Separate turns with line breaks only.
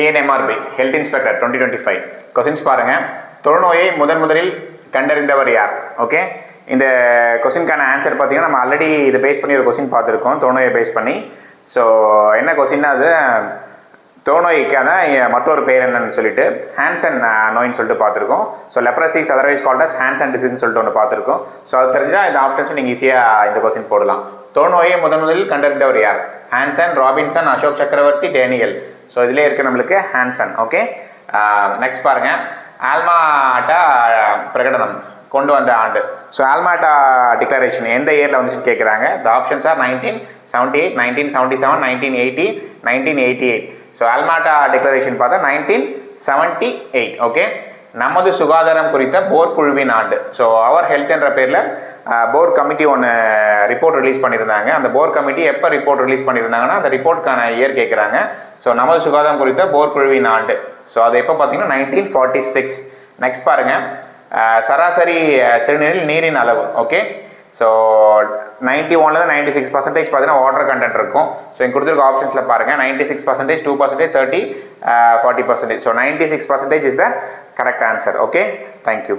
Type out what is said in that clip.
TNMRB health inspector twenty twenty five questions பாருங்கள் தொழுநோயை முதன் முதலில் கண்டறிந்தவர் யார்? ஓகே இந்த கொஸ்டினுக்கான ஆன்சர் பார்த்தீங்கன்னா நம்ம ஆல்ரெடி இதை பேஸ் பண்ணி ஒரு கொஸ்டின் பார்த்துருக்கோம். தொழுநோயை பேஸ் பண்ணி. ஸோ என்ன கொஸ்டின்னா அது? தொழுநோய்க்கான மற்றொரு பேர் என்னன்னு சொல்லிட்டு ஹேன்சன் நோயின்னு uh, சொல்லிட்டு பார்த்துருக்கோம். So leprosy otherwise called as Hansen டிசீஸ்னு சொல்லிட்டு ஒன்று பார்த்துருக்கோம். ஸோ அது தெரிஞ்சால் இந்த ஆப்ஷன்ஸ் நீங்கள் ஈஸியாக இந்த கொஸ்டின் போடலாம். தொழுநோயை முதன் முதலில் கண்டறிந்தவர் யார்? ஹான்சன் ராபின்சன் அசோக் சக்கரவர்த்தி டேனியல் ஸோ இதிலே இருக்க நம்மளுக்கு ஹேண்ட்ஸன் ஓகே நெக்ஸ்ட் பாருங்கள் ஆல்மாட்டா பிரகடனம் கொண்டு வந்த ஆண்டு. ஸோ ஆல்மாட்டா டிக்ளரேஷன் எந்த இயரில் வந்துச்சுன்னு கேட்குறாங்க the options are nineteen seventy eight nineteen seventy seven nineteen eighty nineteen eighty eight so Alma Ata declaration பார்த்தா நைன்டீன் செவன்ட்டி எயிட் ஓகே நமது சுகாதாரம் குறித்த போர் குழுவின் ஆண்டு. ஸோ அவர் ஹெல்த் என்ற பேரில் போர்ட் கமிட்டி ஒன்று ரிப்போர்ட் ரிலீஸ் பண்ணியிருந்தாங்க. அந்த போர் கமிட்டி எப்போ ரிப்போர்ட் ரிலீஸ் பண்ணியிருந்தாங்கன்னா அந்த ரிப்போர்ட்கான இயர் கேட்குறாங்க ஸோ நமது சுகாதாரம் குறித்த போர் குழுவின் ஆண்டு. ஸோ அது எப்போ பார்த்தீங்கன்னா நைன்டீன் ஃபார்ட்டி சிக்ஸ் நெக்ஸ்ட் பாருங்கள் சராசரி சிறுநீரில் நீரின் அளவு ஓகே ஸோ நைன்ட்டி ஒன்லேருந்து நைன்ட்டி சிக்ஸ் பர்சன்டேஜ் பார்த்தீங்கன்னா வாட்டர் கண்டென்ட் இருக்கும். ஸோ இங்கே கொடுத்துருக்க ஆப்ஷன்ஸில் பாருங்கள் ninety six percentage two percentage thirty forty percentage so ninety six percentage is the correct answer okay thank you